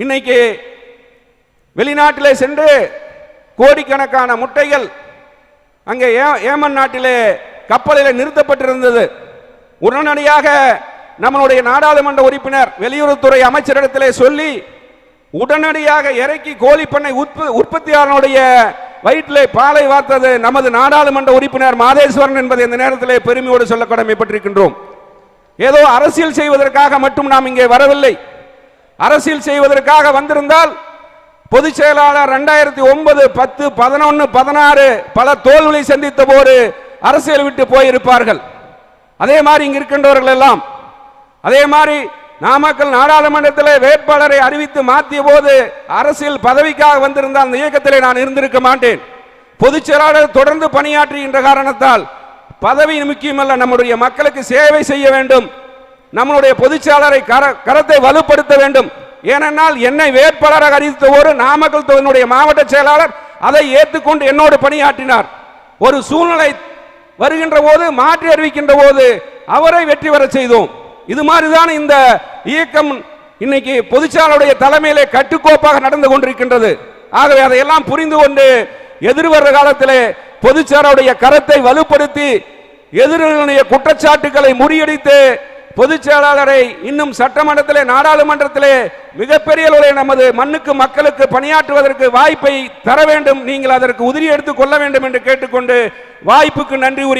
இன்னைக்கு வெளிநாட்டிலே சென்று கோடிக்கணக்கான முட்டைகள் அங்கே ஏ- ஏமன் நாட்டிலே கப்பலில் நிறுத்தப்பட்டிருந்தது. உடனடியாக நம்மளுடைய நாடாளுமன்ற உறுப்பினர் வெளியுறவுத்துறை அமைச்சரிடத்திலே சொல்லி உடனடியாக இறக்கி கோழி பண்ணை உற்ப- உற்பத்தியாளனுடைய வயிற்றிலே பாலை வார்த்தது நமது நாடாளுமன்ற உறுப்பினர் மாதேஸ்வரன் என்பதை இந்த நேரத்திலே பெருமையோடு சொல்ல கடமைப்பட்டிருக்கின்றோம். ஏதோ அரசியல் செய்வதற்காக மட்டும் நாம் இங்கே வரவில்லை. அரசியல் செய்வதற்காக வந்திருந்தால் பொதுச் செயலாளர் ரெண்டாயிரத்தி ஒன்பது பத்து பதினொன்று பதினாறு பல தோல்வியை சந்தித்த போது அரசியல் விட்டு போயிருப்பார்கள். அதே மாதிரி இங்கு இருக்கின்றவர்கள் எல்லாம். அதே மாதிரி நாமக்கல் நாடாளுமன்றத்தில் வேட்பாளரை அறிவித்து மாற்றிய போது அரசியல் பதவிக்காக வந்திருந்த அந்த இயக்கத்திலே நான் இருந்திருக்க மாட்டேன். பொதுச் செயலாளர் தொடர்ந்து பணியாற்றுகின்ற காரணத்தால் பதவி முக்கியமல்ல நம்முடைய மக்களுக்கு சேவை செய்ய வேண்டும். நம்மளுடைய பொதுச்செயலாளரை கர கரத்தை வலுப்படுத்த வேண்டும். ஏனென்றால் என்னை வேட்பாளராக அறிவித்த ஒரு நாமக்கல் தொகுதியினுடைய மாவட்ட செயலாளர் அதை ஏற்றுக்கொண்டு என்னோடு பணியாற்றினார். ஒரு சூழ்நிலை வருகின்ற போது மாற்றி அறிவிக்கின்ற போது அவரை வெற்றி பெற செய்தோம். இது மாதிரிதான் இந்த இயக்கம் இன்னைக்கு பொதுச்சாலுடைய தலைமையிலே கட்டுக்கோப்பாக நடந்து கொண்டிருக்கின்றது. ஆகவே அதையெல்லாம் புரிந்து கொண்டு எதிர்வர காலத்திலே பொதுச்சாருடைய கரத்தை வலுப்படுத்தி எதிரிகளுடைய குற்றச்சாட்டுகளை முறியடித்து பொதுச் செயலாளரை இன்னும் சட்டமன்றத்திலே நாடாளுமன்றத்திலே மிகப்பெரிய அளவிலே நமது மண்ணுக்கு மக்களுக்கு பணியாற்றுவதற்கு வாய்ப்பை தர வேண்டும். நீங்கள் அதற்கு உதிரி எடுத்துக் கொள்ள வேண்டும் என்று கேட்டுக்கொண்டு வாய்ப்புக்கு நன்றி உரிய